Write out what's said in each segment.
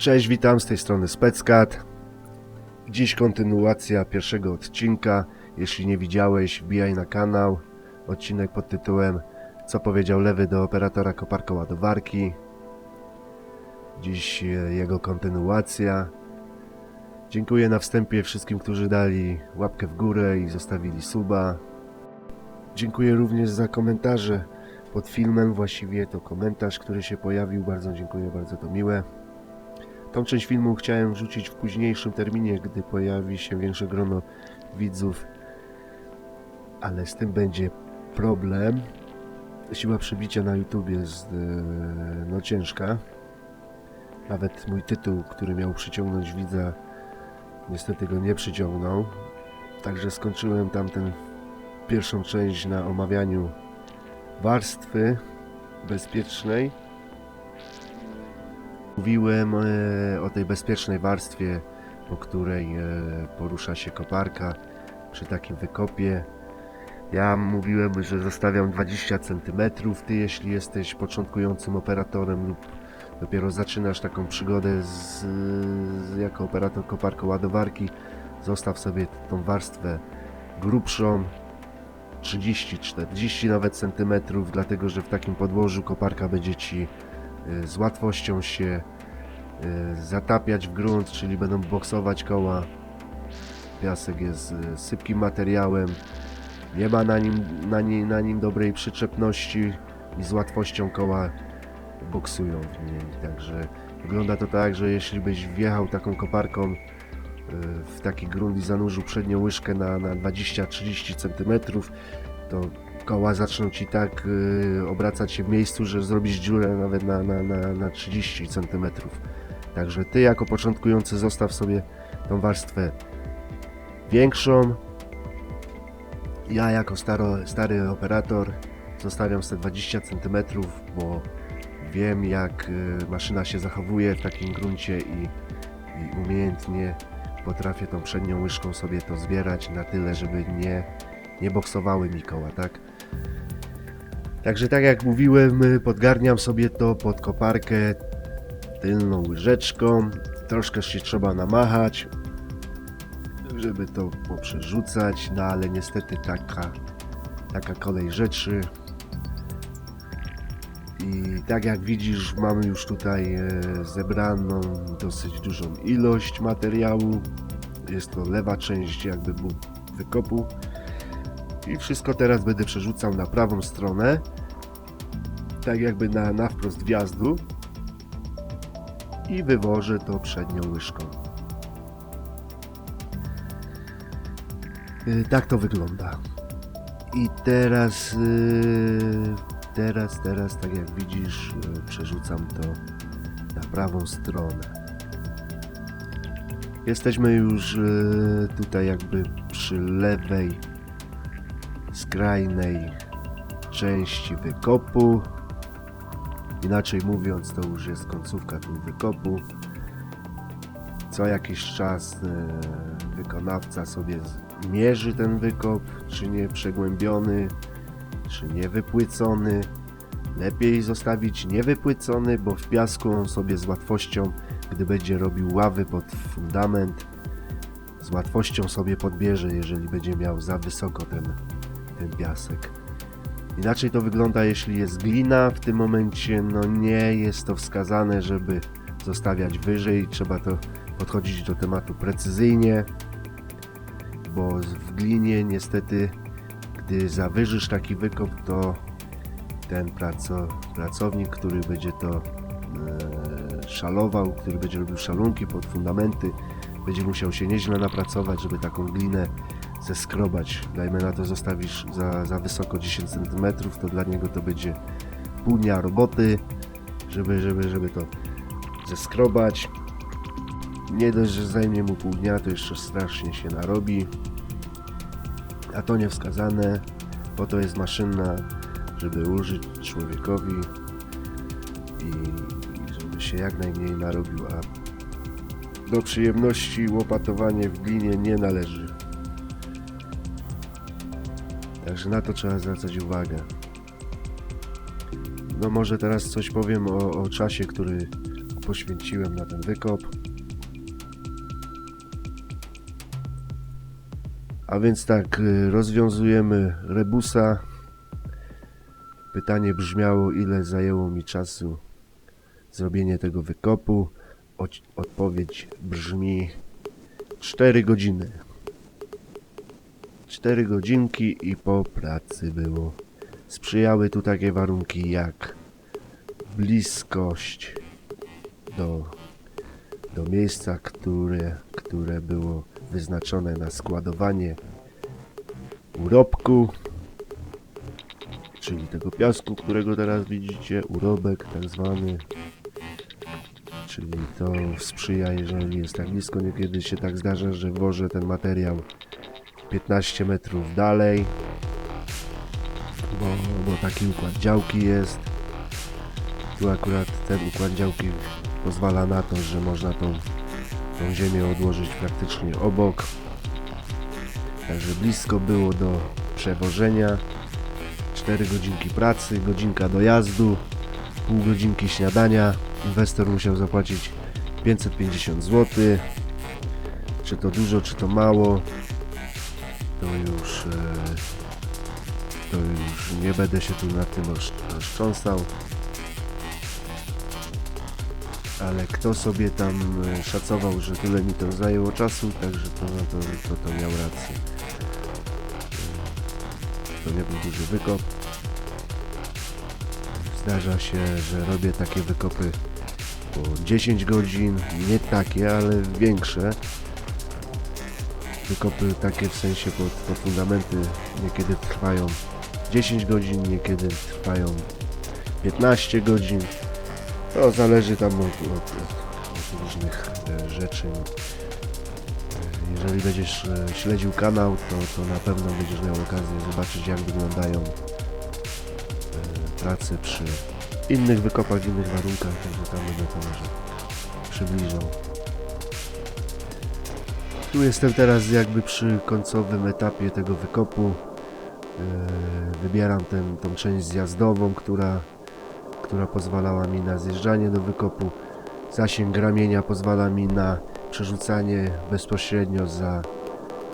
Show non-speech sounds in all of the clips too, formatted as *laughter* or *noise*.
Cześć, witam z tej strony Speckat. Dziś kontynuacja pierwszego odcinka. Jeśli nie widziałeś, wbijaj na kanał. Odcinek pod tytułem Co powiedział lewy do operatora koparkoładowarki. Dziś e, jego kontynuacja. Dziękuję na wstępie wszystkim, którzy dali łapkę w górę i zostawili suba. Dziękuję również za komentarze pod filmem. Właściwie to komentarz, który się pojawił. Bardzo dziękuję, bardzo to miłe. Tą część filmu chciałem wrzucić w późniejszym terminie, gdy pojawi się większe grono widzów, ale z tym będzie problem. Siła przebicia na YouTube jest e, no ciężka. Nawet mój tytuł, który miał przyciągnąć widza, niestety go nie przyciągnął. Także skończyłem tamten pierwszą część na omawianiu warstwy bezpiecznej. Mówiłem e, o tej bezpiecznej warstwie, po której e, porusza się koparka przy takim wykopie. Ja mówiłem, że zostawiam 20 cm. Ty, jeśli jesteś początkującym operatorem lub dopiero zaczynasz taką przygodę z, z, jako operator koparko-ładowarki, zostaw sobie tą warstwę grubszą, 30-40 nawet centymetrów, dlatego że w takim podłożu koparka będzie Ci z łatwością się y, zatapiać w grunt, czyli będą boksować koła. Piasek jest y, sypkim materiałem, nie ma na nim, na, nim, na nim dobrej przyczepności i z łatwością koła boksują w niej. Także wygląda to tak, że jeśli byś wjechał taką koparką y, w taki grunt i zanurzył przednią łyżkę na, na 20-30 cm, to koła zaczną ci tak y, obracać się w miejscu, że zrobisz dziurę nawet na, na, na, na 30 cm. Także ty jako początkujący zostaw sobie tą warstwę większą. Ja jako staro, stary operator zostawiam sobie 20 cm, bo wiem jak y, maszyna się zachowuje w takim gruncie i, i umiejętnie potrafię tą przednią łyżką sobie to zbierać na tyle, żeby nie, nie boksowały mi koła, tak? Także tak jak mówiłem, podgarniam sobie to pod koparkę tylną łyżeczką. Troszkę się trzeba namachać, żeby to poprzerzucać, no ale niestety taka, taka kolej rzeczy. I tak jak widzisz, mamy już tutaj e, zebraną dosyć dużą ilość materiału. Jest to lewa część jakby wykopu. I wszystko teraz będę przerzucał na prawą stronę. Tak jakby na, na wprost wjazdu. I wywożę to przednią łyżką. Y, Tak to wygląda. I teraz, y, teraz, teraz, tak jak widzisz, y, przerzucam to na prawą stronę. Jesteśmy już tutaj jakby przy lewej, skrajnej części wykopu. Inaczej mówiąc, to już jest końcówka tu wykopu. Co jakiś czas y, wykonawca sobie mierzy ten wykop, czy nie przegłębiony, czy nie wypłycony. Lepiej zostawić niewypłycony, bo w piasku on sobie z łatwością, gdy będzie robił ławy pod fundament, z łatwością sobie podbierze, jeżeli będzie miał za wysoko ten, piasek. Inaczej to wygląda, jeśli jest glina. W tym momencie no nie jest to wskazane, żeby zostawiać wyżej. Trzeba to podchodzić do tematu precyzyjnie, bo w glinie niestety, gdy zawyżysz taki wykop, to ten praco, pracownik, który będzie to e, szalował, który będzie robił szalunki pod fundamenty, będzie musiał się nieźle napracować, żeby taką glinę zeskrobać. Dajmy na to, zostawisz za, za wysoko 10 cm, to dla niego to będzie pół dnia roboty, żeby, żeby, żeby to zeskrobać. Nie dość, że zajmie mu pół dnia, to jeszcze strasznie się narobi. A to niewskazane. Po to jest maszyna, żeby użyć człowiekowi i żeby się jak najmniej narobił, a do przyjemności łopatowanie w glinie nie należy. Także na to trzeba zwracać uwagę. No może teraz coś powiem o, o czasie, który poświęciłem na ten wykop. A więc tak, y, rozwiązujemy rebusa. Pytanie brzmiało, ile zajęło mi czasu zrobienie tego wykopu. Odpowiedź brzmi 4 godziny. 4 godzinki i po pracy było. Sprzyjały tu takie warunki jak bliskość do, do miejsca, które, które było wyznaczone na składowanie urobku, czyli tego piasku, którego teraz widzicie, urobek tak zwany, czyli to sprzyja, jeżeli jest tak blisko, niekiedy się tak zdarza, że wożę ten materiał 15 metrów dalej, bo, bo taki układ działki jest. Tu akurat ten układ działki pozwala na to, że można tą, tą ziemię odłożyć praktycznie obok. Także blisko było do przewożenia. 4 godzinki pracy, godzinka dojazdu, pół godzinki śniadania. Inwestor musiał zapłacić 550 zł. Czy to dużo, czy to mało, to już, e, to już nie będę się tu nad tym roztrząsał. Ale kto sobie tam e, szacował, że tyle mi to zajęło czasu, także to, no to, to, to miał rację. E, To nie był duży wykop. Zdarza się, że robię takie wykopy po 10 godzin, nie takie, ale większe. Wykopy takie w sensie pod, pod fundamenty niekiedy trwają 10 godzin, niekiedy trwają 15 godzin. To zależy tam od, od, od różnych e, rzeczy. E, Jeżeli będziesz e, śledził kanał, to, to na pewno będziesz miał okazję zobaczyć jak wyglądają prace przy innych wykopach, w innych warunkach, także tam będę to może przybliżał. Tu jestem teraz jakby przy końcowym etapie tego wykopu. Yy, Wybieram ten, tą część zjazdową, która, która pozwalała mi na zjeżdżanie do wykopu. Zasięg ramienia pozwala mi na przerzucanie bezpośrednio za,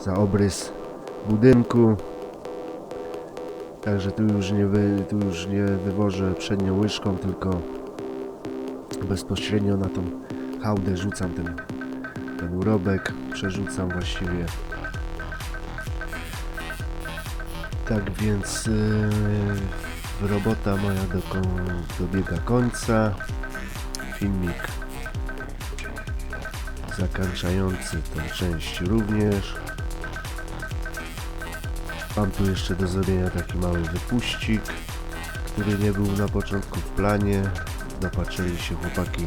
za obrys budynku. Także tu już nie, wy, tu już nie wywożę przednią łyżką, tylko bezpośrednio na tą hałdę rzucam ten, ten urobek, przerzucam właściwie. Tak więc yy, robota moja doko, dobiega końca. Filmik zakończający tą część również. Mam tu jeszcze do zrobienia taki mały wypuścik, który nie był na początku w planie. Dopatrzyli się chłopaki,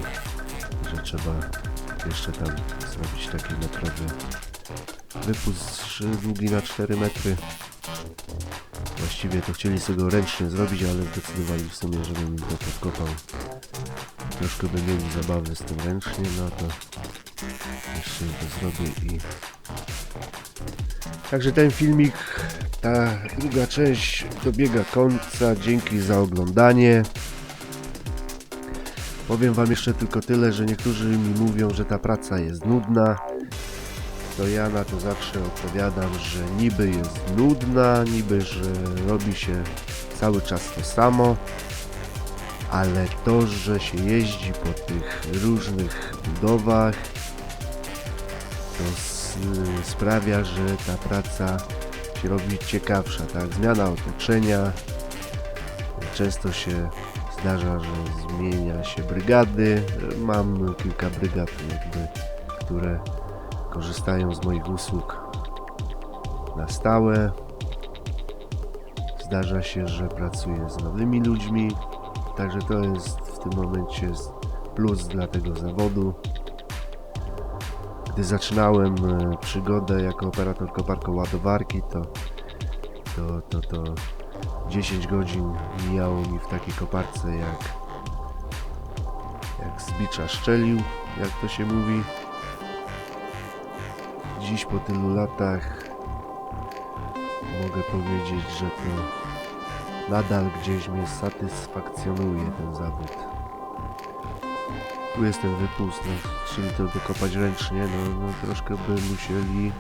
że trzeba jeszcze tam zrobić taki metrowy wypust długi na 4 metry. Właściwie to chcieli sobie go ręcznie zrobić, ale zdecydowali w sumie, żebym to podkopał. Troszkę by mieli zabawy z tym ręcznie, no to jeszcze to zrobię i... Także ten filmik, ta druga część dobiega końca. Dzięki za oglądanie. Powiem wam jeszcze tylko tyle, że niektórzy mi mówią, że ta praca jest nudna. To ja na to zawsze odpowiadam, że niby jest nudna, niby, że robi się cały czas to samo, ale to, że się jeździ po tych różnych budowach, to s- sprawia, że ta praca się robi ciekawsza, tak? Zmiana otoczenia, często się zdarza, że zmienia się brygady. Mam kilka brygad, jakby, które korzystają z moich usług na stałe. Zdarza się, że pracuję z nowymi ludźmi, także to jest w tym momencie plus dla tego zawodu. Gdy zaczynałem e, przygodę jako operator koparko-ładowarki, to, to, to, to 10 godzin mijało mi w takiej koparce jak, jak z szczelił, jak to się mówi. Dziś po tylu latach mogę powiedzieć, że to nadal gdzieś mnie satysfakcjonuje ten zawód. Tu jest ten wypust, no, czyli to dokopać ręcznie, no, no troszkę by musieli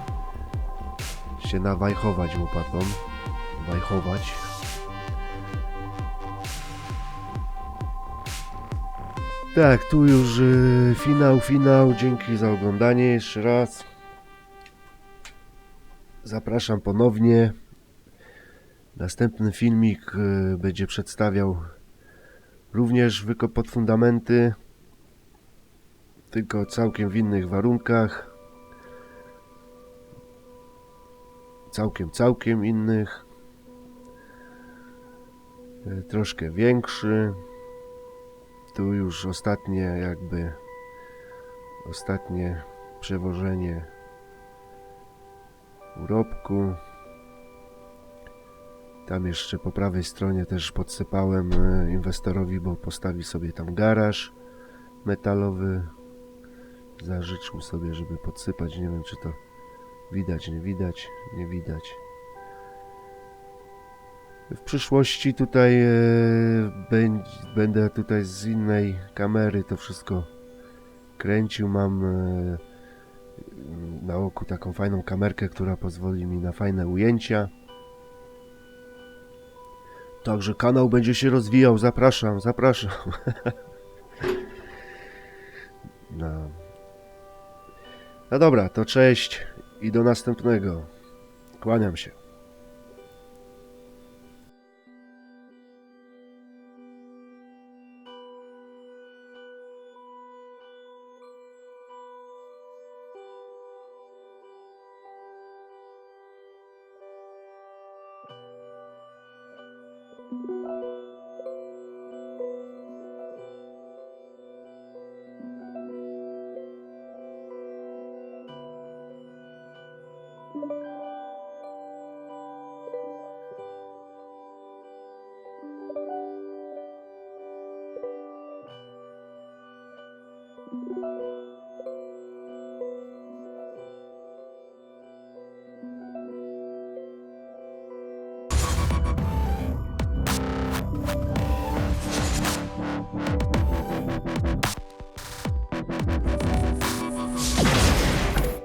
się nawajchować łopatą. Wajchować. Tak, tu już y, finał, finał. Dzięki za oglądanie jeszcze raz. Zapraszam ponownie. Następny filmik y, będzie przedstawiał również wykop pod fundamenty, tylko całkiem w innych warunkach. Całkiem, całkiem innych. Y, Troszkę większy. Tu już ostatnie jakby ostatnie przewożenie urobku. Tam jeszcze po prawej stronie też podsypałem e, inwestorowi, bo postawi sobie tam garaż metalowy. Zażyczył sobie, żeby podsypać. Nie wiem, czy to widać, nie widać, nie widać. W przyszłości tutaj e, będ- będę tutaj z innej kamery to wszystko kręcił. Mam e, na oku taką fajną kamerkę, która pozwoli mi na fajne ujęcia. Także kanał będzie się rozwijał. Zapraszam, zapraszam. *laughs* No. no dobra, to cześć i do następnego. Kłaniam się.